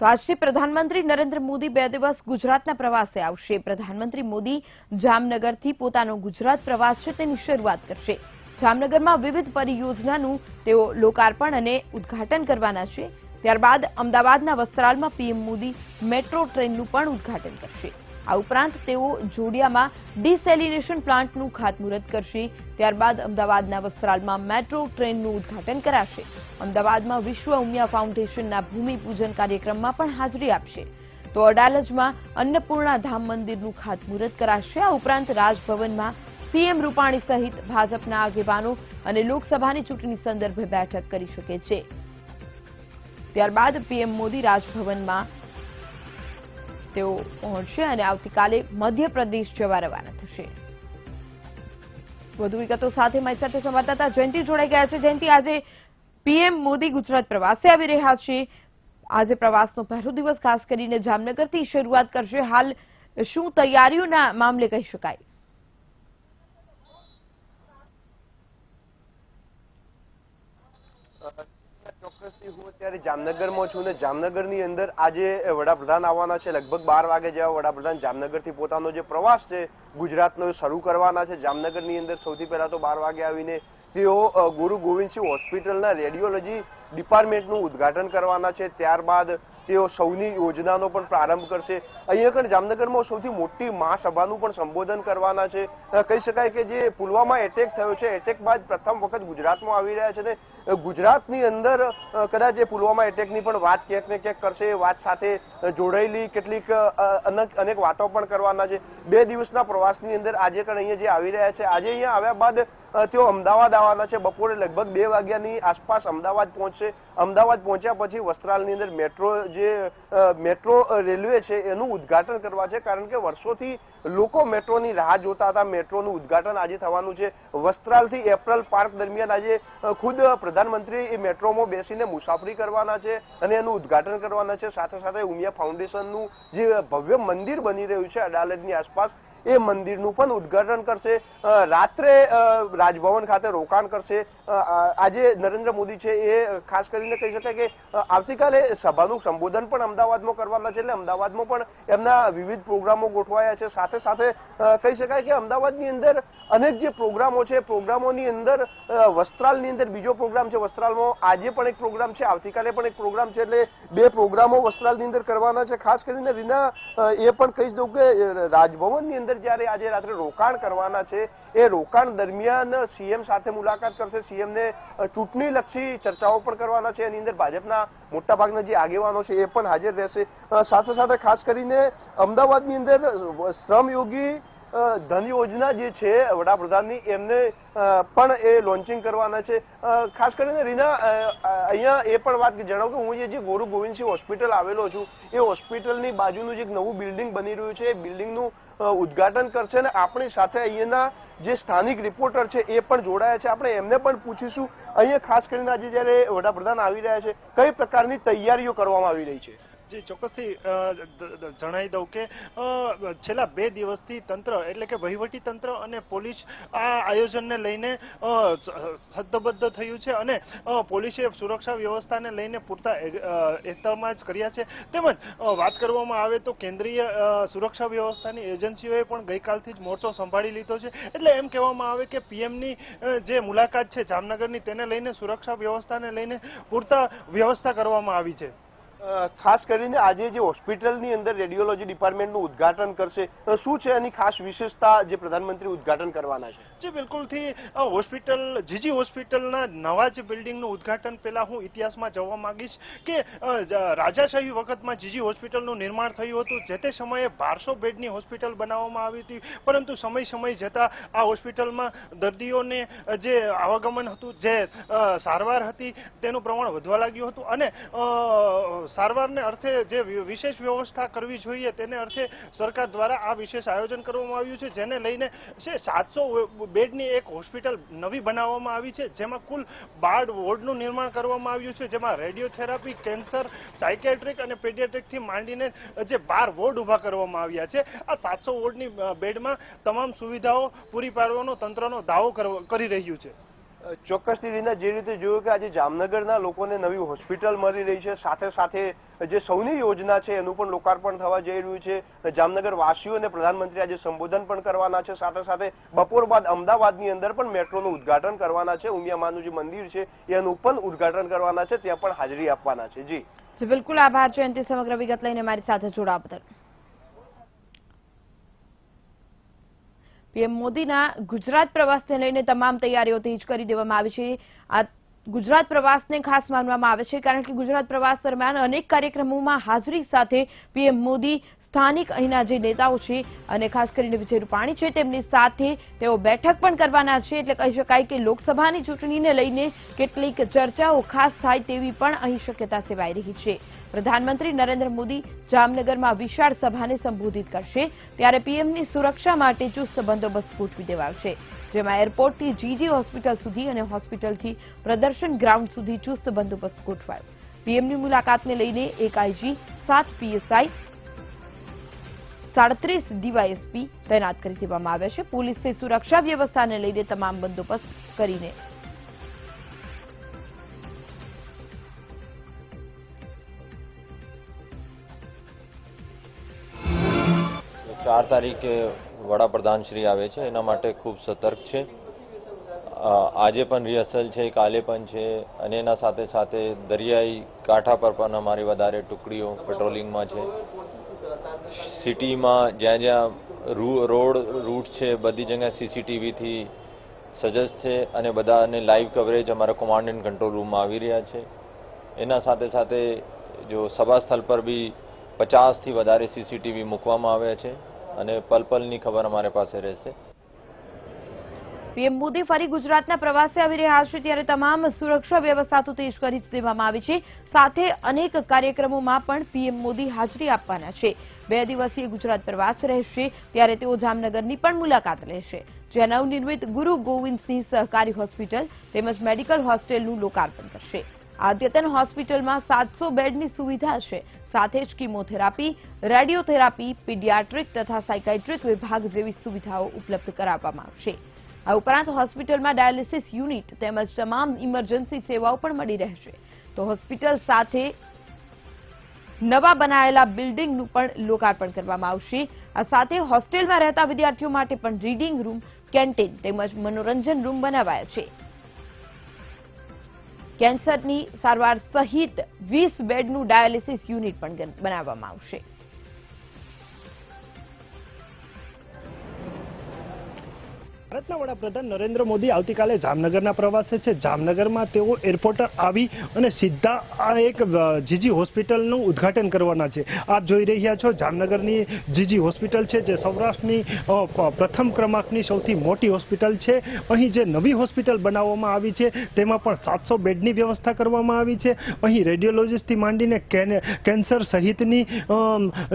તો આજથી પ્રધાનમંત્રી નરેન્દ્ર મોદી બે દિવસ ગુજરાતના પ્રવાસે આવશે. પ્રધાનમંત્રી મોદી જામનગરથી પોતાનો ગુજરાત પ્રવાસ છે તેની શરૂઆત કરશે. જામનગરમાં વિવિધ પરિયોજનાનું તેઓ લોકાર્પણ અને ઉદ્ઘાટન કરવાના છે. ત્યારબાદ અમદાવાદના વસ્ત્રાલમાં પીએમ મોદી મેટ્રો ટ્રેનનું પણ ઉદ્ઘાટન કરશે. આ ઉપરાંત તેઓ જોડિયામાં ડિસેલિનેશન પ્લાન્ટનું ખાતમુહૂર્ત કરશે. ત્યારબાદ અમદાવાદના વસ્ત્રાલમાં મેટ્રો ટ્રેનનું ઉદ્ઘાટન કરાશે. અમદાવાદમાં વિશ્વ ઉમિયા ફાઉન્ડેશનના ભૂમિપૂજન કાર્યક્રમમાં પણ હાજરી આપશે. તો અડાલજમાં અન્નપૂર્ણા ધામ મંદિરનું ખાતમુહૂર્ત કરાશે. આ ઉપરાંત રાજભવનમાં સીએમ રૂપાણી સહિત ભાજપના આગેવાનો અને લોકસભાની ચૂંટણી સંદર્ભે બેઠક કરી શકે છે. ત્યારબાદ પીએમ મોદી રાજભવનમાં તેઓ પહોંચશે અને આવતીકાલે મધ્યપ્રદેશ જવા રવાના થશે. વધુ વિગતો સાથે મારી સાથે સંવાદદાતા જયંતિ જોડાઈ ગયા છે. જયંતિ, આજે પીએમ મોદી ગુજરાત પ્રવાસે આવી રહ્યા છે. આજે પ્રવાસનો પહેલો દિવસ ખાસ કરીને જામનગરથી શરૂઆત કરશે. હાલ શું તૈયારીઓના મામલે કહી શકાય? ચોક્કસથી હું છું ને જામનગરની અંદર આજે વડાપ્રધાન આવવાના છે, લગભગ બાર વાગે જેવા વડાપ્રધાન જામનગરથી પોતાનો જે પ્રવાસ છે, ગુજરાતનો શરૂ કરવાના છે. જામનગરની અંદર સૌથી પહેલા તો બાર વાગે આવીને તેઓ ગુરુ ગોવિંદસિંહ હોસ્પિટલના રેડિયોલોજી ડિપાર્ટમેન્ટનું ઉદ્ઘાટન કરવાના છે. ત્યારબાદ તેઓ સૌની યોજનાનો પણ પ્રારંભ કરશે. અહીંયા આગળ જામનગરમાં સૌથી મોટી મહાસભાનું પણ સંબોધન કરવાના છે. કહી શકાય કે જે પુલવામા એટેક થયો છે એટેક બાદ પ્રથમ વખત ગુજરાતમાં આવી રહ્યા છે ને ગુજરાતની અંદર કદાચ એ પુલવામા એટેકની પણ વાત ક્યાંક ને ક્યાંક કરશે વાત સાથે જોડાયેલી કેટલીક અનેક અનેક વાતો પણ કરવાના છે. બે દિવસના પ્રવાસની અંદર આજે પણ અહીંયા જે આવી રહ્યા છે, આજે અહીંયા આવ્યા બાદ તેઓ અમદાવાદ આવવાના છે. બપોરે લગભગ બે વાગ્યાની આસપાસ અમદાવાદ પહોંચશે. અમદાવાદ પહોંચ્યા પછી વસ્ત્રાલની અંદર મેટ્રો જે મેટ્રો રેલવે છે, એનું ઉદ્ઘાટન કરવા છે, કારણ કે વર્ષોથી લોકો મેટ્રોની રાહ જોતા હતા. મેટ્રોનું ઉદ્ઘાટન આજે થવાનું છે. વસ્ત્રાલથી એપ્રલ પાર્ક દરમિયાન આજે ખુદ પ્રધાનમંત્રી એ મેટ્રોમાં બેસીને મુસાફરી કરવાના છે અને એનું ઉદ્ઘાટન કરવાના છે. સાથે સાથે ઉમિયા ફાઉન્ડેશનનું જે ભવ્ય મંદિર બની રહ્યું છે અડાલજની આસપાસ એ મંદિરનું પણ ઉદ્ઘાટન કરશે. રાત્રે રાજભવન ખાતે રોકાણ કરશે. આજે નરેન્દ્ર મોદી છે એ ખાસ કરીને કહી શકાય કે આવતીકાલે સભાનું સંબોધન પણ અમદાવાદમાં કરવાના છે એટલે અમદાવાદમાં પણ એમના વિવિધ પ્રોગ્રામો ગોઠવાયા છે. સાથે સાથે કહી શકાય કે અમદાવાદની અંદર અનેક જે પ્રોગ્રામો છે, પ્રોગ્રામોની અંદર વસ્ત્રાલની અંદર બીજો પ્રોગ્રામ છે વસ્ત્રાલમાં. આજે પણ એક પ્રોગ્રામ છે, આવતીકાલે પણ એક પ્રોગ્રામ છે એટલે બે પ્રોગ્રામો વસ્ત્રાલની અંદર કરવાના છે. ખાસ કરીને રીના એ પણ કહી દઉં કે રાજભવનની અંદર જ્યારે આજે રાત્રે રોકાણ કરવાના છે, એ રોકાણ દરમિયાન સીએમ સાથે મુલાકાત કરશે. સીએમને ચૂંટણીલક્ષી ચર્ચાઓ પણ કરવાના છે. એની અંદર ભાજપના મોટાભાગના જે આગેવાનો છે એ પણ હાજર રહેશે. સાથે સાથે ખાસ કરીને અમદાવાદની અંદર શ્રમયોગી ધન યોજના જે છે, વડાપ્રધાનની, એમને પણ એ લોન્ચિંગ કરવાના છે. ખાસ કરીને રીના અહીંયા એ પણ વાત જણાવું કે હું જે- ગુરુ ગોવિંદસિંહ હોસ્પિટલ આવેલો છું, એ હોસ્પિટલની બાજુનું જે નવું બિલ્ડિંગ બની રહ્યું છે, એ બિલ્ડિંગનું ઉદ્ઘાટન કરશે અને આપણી સાથે અહીંયાના જે સ્થાનિક રિપોર્ટર છે, એ પણ જોડાયા છે. આપણે એમને પણ પૂછીશું. અહીંયા ખાસ કરીને આજે જયારે વડાપ્રધાન આવી રહ્યા છે, કઈ પ્રકારની તૈયારીઓ કરવામાં આવી રહી છે? જી ચોક્કસથી જણાવી દઉં કે છેલ્લા બે દિવસથી તંત્ર, એટલે કે વહીવટી તંત્ર અને પોલીસ આ આયોજનને લઈને સદ્ધબદ્ધ થયું છે અને પોલીસે સુરક્ષા વ્યવસ્થાને લઈને પૂરતા એતમાજ કર્યા છે. તેમજ વાત કરવામાં આવે તો કેન્દ્રીય સુરક્ષા વ્યવસ્થાની એજન્સીઓએ પણ ગઈકાલથી જ મોરચો સંભાળી લીધો છે. એટલે એમ કહેવામાં આવે કે પીએમની જે મુલાકાત છે જામનગરની, તેને લઈને સુરક્ષા વ્યવસ્થાને લઈને પૂરતા વ્યવસ્થા કરવામાં આવી છે. ખાસ કરીને આજે જે હોસ્પિટલની અંદર રેડિયોલોજી ડિપાર્ટમેન્ટનું ઉદ્ઘાટન કરશે શું છે એની ખાસ વિશેષતા જે પ્રધાનમંત્રી ઉદ્ઘાટન કરવાના છે? જી બિલકુલથી હોસ્પિટલ, જીજી હોસ્પિટલના નવા જ બિલ્ડિંગનું ઉદ્ઘાટન પહેલા હું ઇતિહાસમાં જવા માંગીશ કે રાજાશાહી વખતમાં જીજી હોસ્પિટલનું નિર્માણ થયું હતું. જે તે સમયે બારસો બેડની હોસ્પિટલ બનાવવામાં આવી હતી. પરંતુ સમય સમય જતા આ હોસ્પિટલમાં દર્દીઓને જે આવાગમન હતું, જે સારવાર હતી, તેનું પ્રમાણ વધવા લાગ્યું હતું. અને સારવારને અર્થે જે વિશેષ વ્યવસ્થા કરવી જોઈએ, તેને અર્થે સરકાર દ્વારા આ વિશેષ આયોજન કરવામાં આવ્યું છે. જેને લઈને સાતસો બેડની એક હોસ્પિટલ નવી બનાવવામાં આવી છે, જેમાં કુલ બાર વોર્ડનું નિર્માણ કરવામાં આવ્યું છે, જેમાં રેડિયોથેરાપી, કેન્સર, સાયકેટ્રિક અને પેડિયાટ્રિકથી માંડીને જે બાર વોર્ડ ઊભા કરવામાં આવ્યા છે, આ સાતસો વોર્ડની બેડમાં તમામ સુવિધાઓ પૂરી પાડવાનો તંત્રનો દાવો કરી રહ્યું છે. ચોક્કસની રીતના જે રીતે જોયું કે આજે જામનગરના લોકોને નવી હોસ્પિટલ મળી રહી છે, સાથે સાથે જે સૌની યોજના છે એનું પણ લોકાર્પણ થવા જઈ રહ્યું છે. જામનગર વાસીઓને પ્રધાનમંત્રી આજે સંબોધન પણ કરવાના છે, સાથે સાથે બપોર બાદ અમદાવાદની અંદર પણ મેટ્રોનું ઉદ્ઘાટન કરવાના છે. ઉમિયામાનું જે મંદિર છે, એનું પણ ઉદ્ઘાટન કરવાના છે, ત્યાં પણ હાજરી આપવાના છે. જી, બિલકુલ આભાર, જયંતિ સમગ્ર વિગત લઈને મારી સાથે જોડાવા બદલ. પીએમ મોદીના ગુજરાત પ્રવાસને લઈને તમામ તૈયારીઓ તેજ કરી દેવામાં આવી છે. આ ગુજરાત પ્રવાસને ખાસ માનવામાં આવે છે, કારણ કે ગુજરાત પ્રવાસ દરમિયાન અનેક કાર્યક્રમોમાં હાજરી સાથે પીએમ મોદી સ્થાનિક અહીંના જે નેતાઓ છે અને ખાસ કરીને વિજય રૂપાણી છે, તેમની સાથે તેઓ બેઠક પણ કરવાના છે. એટલે કહી શકાય કે લોકસભાની ચૂંટણીને લઈને કેટલીક ચર્ચાઓ ખાસ થાય તેવી પણ અહીં શક્યતા સેવાઈ રહી છે. પ્રધાનમંત્રી નરેન્દ્ર મોદી જામનગરમાં વિશાળ સભાને સંબોધિત કરશે, ત્યારે પીએમની સુરક્ષા માટે ચુસ્ત બંદોબસ્ત ગોઠવી દેવાયો છે જેમાં એરપોર્ટથી જીજી હોસ્પિટલ સુધી અને હોસ્પિટલથી પ્રદર્શન ગ્રાઉન્ડ સુધી ચુસ્ત બંદોબસ્ત ગોઠવાયો. પીએમની મુલાકાતને લઈને એક આઈજી, સાત પીએસઆઈ, સાડત્રીસ ડીવાયએસપી તૈનાત કરી દેવામાં આવ્યા છે. પોલીસે સુરક્ષા વ્યવસ્થાને લઈને તમામ બંદોબસ્ત કરીને ચાર તારીખે વડાપ્રધાન શ્રી આવે છે. એના માટે ખૂબ સતર્ક છે. આજે પણ રિહર્સલ છે, કાલે પણ છે અને એના સાથે સાથે દરિયાઈ કાંઠા પર પણ અમારી વધારે ટુકડીઓ પેટ્રોલિંગમાં છે. સિટીમાં જ્યાં જ્યાં રોડ રૂટ છે, બધી જગ્યાએ સીસીટીવીથી સજજ છે અને બધાને લાઈવ કવરેજ અમારા કોમાન્ડ એન્ડ કંટ્રોલ રૂમમાં આવી રહ્યા છે. એના સાથે સાથે જો સભા સ્થળ પર બી પચાસથી વધારે સીસીટીવી મૂકવામાં આવ્યા છે. અને પલ ખબર અમારી પાસે રહેશે. પીએમ મોદી ફરી ગુજરાતના પ્રવાસે આવી રહ્યા છે ત્યારે તમામ સુરક્ષા વ્યવસ્થા તો તેજ કરી દેવામાં આવી છે. સાથે અનેક કાર્યક્રમોમાં પણ પીએમ મોદી હાજરી આપવાના છે. બે દિવસીય ગુજરાત પ્રવાસ રહેશે ત્યારે તેઓ જામનગરની પણ મુલાકાત લેશે. જ્યાં નવનિર્મિત ગુરુ ગોવિંદસિંહ સહકારી હોસ્પિટલ તેમજ મેડિકલ હોસ્ટેલનું લોકાર્પણ કરશે. આ અદ્યતન હોસ્પિટલમાં સાતસો બેડની સુવિધા છે. સાથે જ કિમોથેરાપી, રેડિયોથેરાપી, પીડિયાટ્રિક તથા સાયકાઇટ્રિક વિભાગ જેવી સુવિધાઓ ઉપલબ્ધ કરાવવામાં આવશે. આ ઉપરાંત હોસ્પિટલમાં ડાયાલિસિસ યુનિટ તેમજ તમામ ઇમરજન્સી સેવાઓ પણ મળી રહેશે. તો હોસ્પિટલ સાથે નવા બનાયેલા બિલ્ડિંગનું પણ લોકાર્પણ કરવામાં આવશે. આ સાથે હોસ્ટેલમાં રહેતા વિદ્યાર્થીઓ માટે પણ રીડિંગ રૂમ, કેન્ટીન તેમજ મનોરંજન રૂમ બનાવાયા છે. કેન્સરની સારવાર સહિત વીસ બેડનું ડાયાલિસિસ યુનિટ પણ બનાવવામાં આવશે. ભારતના વડાપ્રધાન નરેન્દ્ર મોદી આવતીકાલે જામનગરના પ્રવાસે છે. જામનગરમાં તેઓ એરપોર્ટ આવી અને સીધા આ એક જીજી હોસ્પિટલનું ઉદ્ઘાટન કરવાના છે. આપ જોઈ રહ્યા છો, જામનગરની જીજી હોસ્પિટલ છે, જે સૌરાષ્ટ્રની પ્રથમ ક્રમાંકની સૌથી મોટી હોસ્પિટલ છે. અહીં જે નવી હોસ્પિટલ બનાવવામાં આવી છે, તેમાં પણ સાતસો બેડની વ્યવસ્થા કરવામાં આવી છે. અહીં રેડિયોલોજીસ્ટથી માંડીને કેન- કેન્સર સહિતની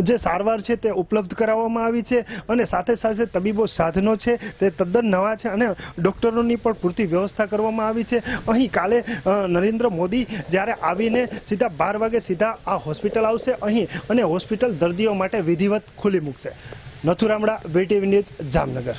જે સારવાર છે તે ઉપલબ્ધ કરાવવામાં આવી છે અને સાથે સાથે તબીબો સાધનો છે. તે તદ્દન નવા છે અને ડોક્ટરોની પણ પૂરતી વ્યવસ્થા કરવામાં આવી છે. અહીં કાલે નરેન્દ્ર મોદી જ્યારે આવીને સીધા બાર વાગે સીધા આ હોસ્પિટલ આવશે અહીં અને હોસ્પિટલ દર્દીઓ માટે વિધિવત ખુલ્લી મૂકશે. Nathuramda VTV news, Jamnagar.